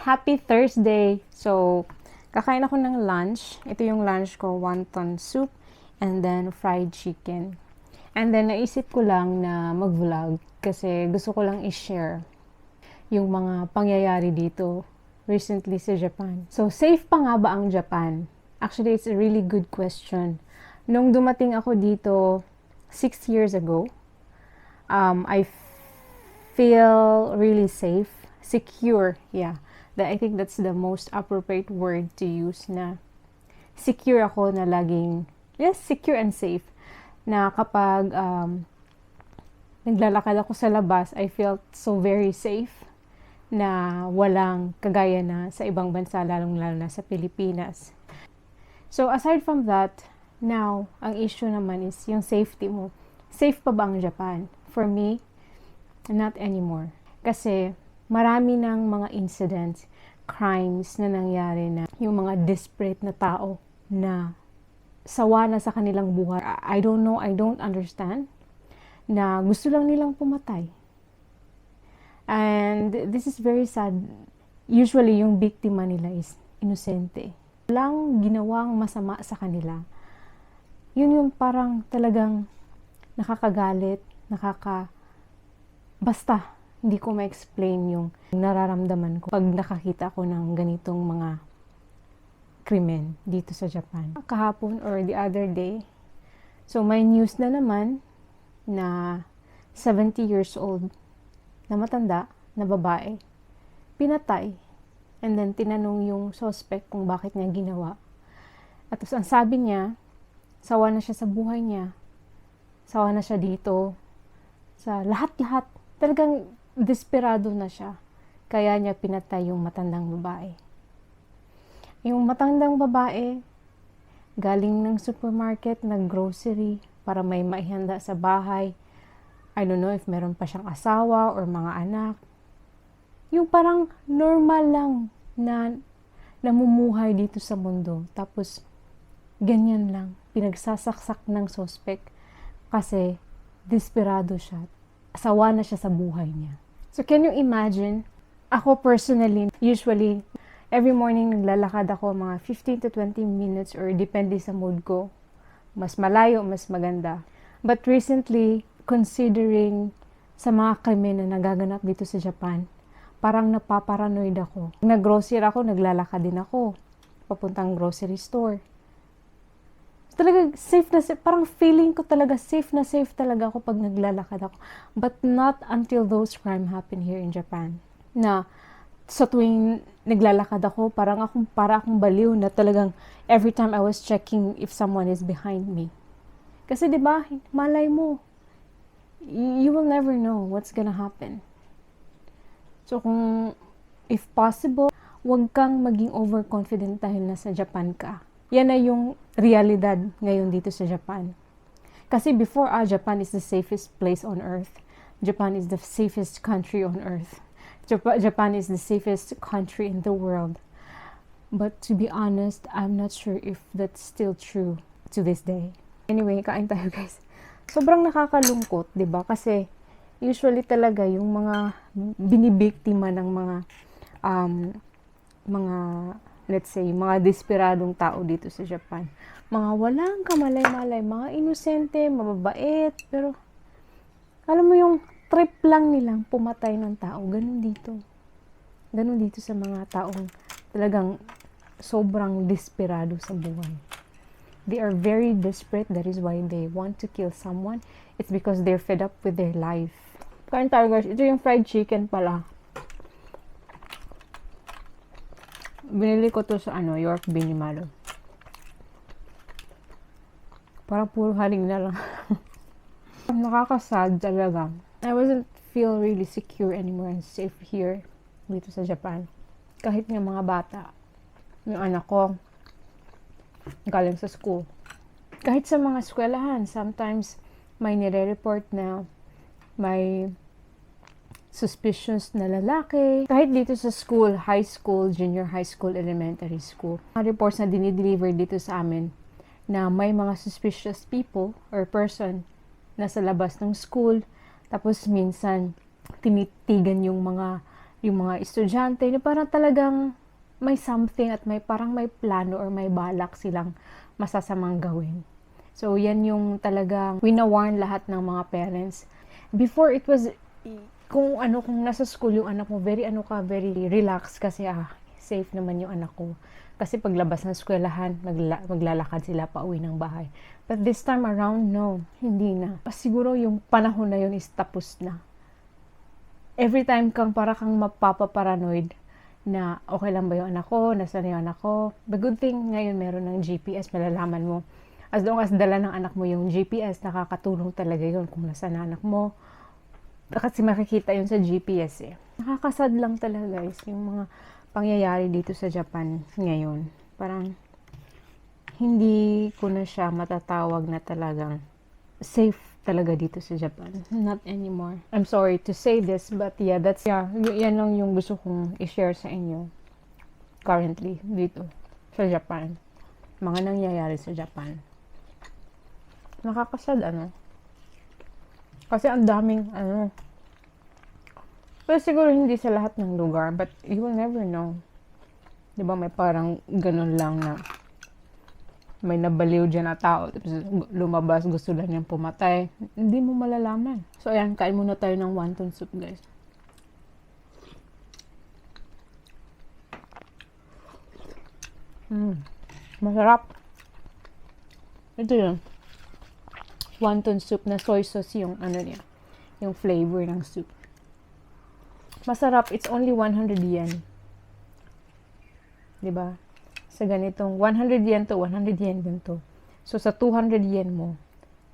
happy Thursday! So, kakain ako ng lunch. Ito yung lunch ko, wonton soup and then fried chicken. And then, naisip ko lang na mag-vlog kasi gusto ko lang i-share yung mga pangyayari dito recently sa Japan. So, safe pa nga ba ang Japan? Actually, it's a really good question. Nung dumating ako dito six years ago, um, I feel really safe, secure, yeah. That I think that's the most appropriate word to use na secure ako na laging, yes, secure and safe. Na kapag um, naglalakad ako sa labas, I felt so very safe na walang kagaya na sa ibang bansa, lalong-lalo na sa Pilipinas. So, aside from that, now, ang issue naman is yung safety mo. Safe pa ba ang Japan? For me, not anymore. Kasi, marami ng mga incidents, crimes na nangyari na yung mga desperate na tao na sawa na sa kanilang buhay. I don't know, I don't understand na gusto lang nilang pumatay. And this is very sad. Usually, yung biktima nila is inosente. Walang ginawang masama sa kanila. Yun yung parang talagang nakakagalit, nakaka... Basta, hindi ko ma-explain yung nararamdaman ko pag nakakita ko ng ganitong mga krimen dito sa Japan. Kahapon or the other day, so may news na naman na 70 years old na matanda na babae, pinatay. And then tinanong yung suspect kung bakit niya ginawa. At ang sabi niya, sawa na siya sa buhay niya. Sawa na siya dito. Sa lahat-lahat. Talagang desperado na siya. Kaya niya pinatay yung matandang babae. Yung matandang babae, galing ng supermarket, nag-grocery para may maihanda sa bahay. I don't know if meron pa siyang asawa or mga anak. Yung parang normal lang na namumuhay dito sa mundo. Tapos, ganyan lang. Pinagsasaksak ng suspect kasi desperado siya. Asawa na siya sa buhay niya. So, can you imagine? Ako personally, usually, every morning naglalakad ako mga 15 to 20 minutes or depende sa mood ko. Mas malayo, mas maganda. But recently, considering sa mga krimen na nagaganap dito sa Japan, parang napaparanoid ako. Nag-grocery ako, naglalakad din ako. Papuntang grocery store. Talaga safe na safe. Parang feeling ko talaga safe na safe talaga ako pag naglalakad ako. But not until those crime happen here in Japan. Na sa tuwing naglalakad ako, parang akong, para akong baliw na talagang every time I was checking if someone is behind me. Kasi 'di ba, malay mo, you will never know what's gonna happen. So kung if possible, huwag kang maging overconfident dahil nasa Japan ka. Yan na yung realidad ngayon dito sa Japan. Kasi before, ah, Japan is the safest place on earth. Japan is the safest country on earth. Japan is the safest country in the world. But to be honest, I'm not sure if that's still true to this day. Anyway, kain tayo guys. Sobrang nakakalungkot, 'di ba? Kasi usually talaga yung mga binibiktima ng mga um, mga let's say, mga desperadong tao dito sa Japan. Mga walang kamalay-malay, mga inosente, mababait, pero alam mo yung trip lang nilang pumatay ng tao. Ganun dito. Ganun dito sa mga taong talagang sobrang desperado sa buhay. They are very desperate. That is why they want to kill someone. It's because they're fed up with their life. Kain tayo guys. Ito yung fried chicken pala. Binili ko to sa ano, York Binimalo. Parang puro haling na lang. Nakakasad talaga. I wasn't feel really secure anymore and safe here dito sa Japan. Kahit nga mga bata. Yung anak ko, galing sa school. Kahit sa mga eskwelahan, sometimes may nire-report na may suspicious na lalaki. Kahit dito sa school, high school, junior high school, elementary school. Mga reports na dinideliver dito sa amin na may mga suspicious people or person na sa labas ng school. Tapos minsan, tinitigan yung mga yung mga estudyante, na parang talagang may something at may parang may plano or may balak silang masasamang gawin. So, yan yung talagang winawarn lahat ng mga parents. Before, it was, kung ano, kung nasa school yung anak mo, very ano ka, very relaxed kasi ah, safe naman yung anak ko. Kasi paglabas ng eskwelahan, magla- maglalakad sila pa uwi ng bahay. But this time around, no, hindi na. Siguro yung panahon na yun is tapos na. Every time kang para kang mapapaparanoid na okay lang ba yung anak ko, nasa na yung anak ko. The good thing ngayon meron ng GPS, malalaman mo. As long as dala ng anak mo yung GPS, nakakatulong talaga yun kung nasa na anak mo. Kasi makikita yun sa GPS eh. Nakakasad lang talaga guys, yung mga pangyayari dito sa Japan ngayon. Parang hindi ko na siya matatawag na talagang safe talaga dito sa Japan. Not anymore. I'm sorry to say this, but yeah, that's, yeah, yan lang yung gusto kong i-share sa inyo currently dito sa Japan. Mga nangyayari sa Japan. Nakakasad, ano? Kasi ang daming, ano, pero siguro hindi sa lahat ng lugar, but you will never know. Di ba may parang ganun lang na may nabaliw dyan na tao, tapos lumabas, gusto lang niyang pumatay. Hindi mo malalaman. So, ayan, kain muna tayo ng wonton soup, guys. Mm, masarap. Ito yun. Wonton soup na soy sauce yung ano niya. Yung flavor ng soup. Masarap. It's only 100 yen. 'Di ba? Sa ganitong 100 yen to 100 yen din to. So sa 200 yen mo,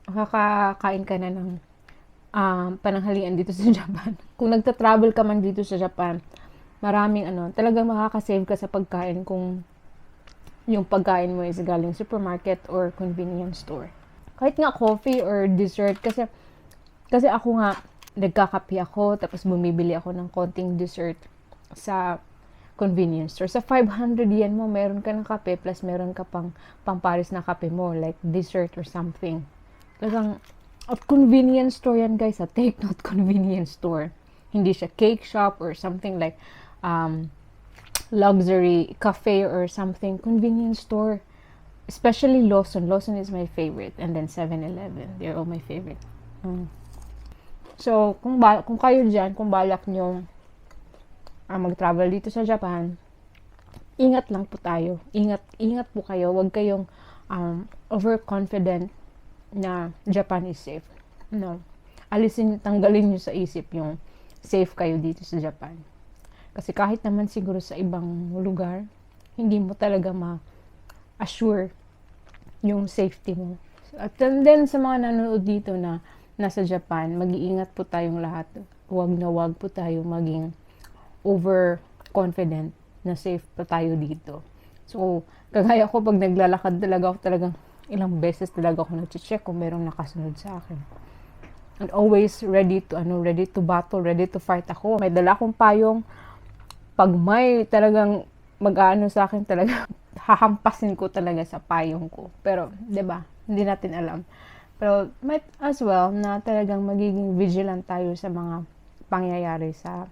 makakakain ka na ng um, pananghalian dito sa Japan. Kung nagta-travel ka man dito sa Japan, maraming ano, talagang makakasave ka sa pagkain kung yung pagkain mo is galing supermarket or convenience store. Kahit nga coffee or dessert kasi kasi ako nga nagkakape ako tapos bumibili ako ng konting dessert sa convenience store. Sa 500 yen mo, meron ka ng kape plus meron ka pang pamparis na kape mo like dessert or something. Talagang at convenience store yan guys, ha? take note convenience store. Hindi siya cake shop or something like um, luxury cafe or something. Convenience store. Especially Lawson. Lawson is my favorite. And then 7-Eleven. They're all my favorite. Mm. So, kung, ba- kung kayo dyan, kung balak nyo ah, mag-travel dito sa Japan, ingat lang po tayo. Ingat, ingat po kayo. Huwag kayong um, overconfident na Japan is safe. No. Alisin, tanggalin nyo sa isip yung safe kayo dito sa Japan. Kasi kahit naman siguro sa ibang lugar, hindi mo talaga ma-assure yung safety mo. At then sa mga nanonood dito na nasa Japan, mag-iingat po tayong lahat. Huwag na huwag po tayo maging overconfident na safe pa tayo dito. So, kagaya ko pag naglalakad talaga ako talagang ilang beses talaga ako nag-check kung merong nakasunod sa akin. And always ready to ano, ready to battle, ready to fight ako. May dala akong payong pag may talagang mag-aano sa akin talaga hahampasin ko talaga sa payong ko. Pero, 'di ba? Hindi natin alam. Pero might as well na talagang magiging vigilant tayo sa mga pangyayari sa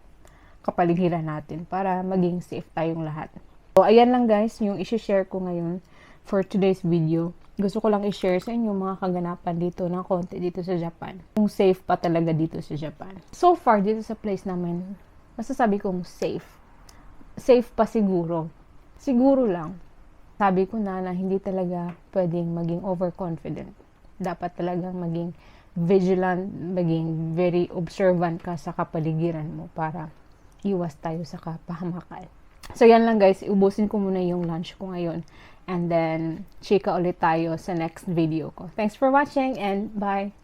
kapaligiran natin para maging safe tayong lahat. So, ayan lang guys, yung isi-share ko ngayon for today's video. Gusto ko lang i-share sa inyo mga kaganapan dito ng konti dito sa Japan. Kung safe pa talaga dito sa Japan. So far, dito sa place namin, masasabi kong safe. Safe pa siguro. Siguro lang. Sabi ko na na hindi talaga pwedeng maging overconfident. Dapat talagang maging vigilant, maging very observant ka sa kapaligiran mo para iwas tayo sa kapahamakan. So, yan lang guys. Ubusin ko muna yung lunch ko ngayon. And then, chika ulit tayo sa next video ko. Thanks for watching and bye!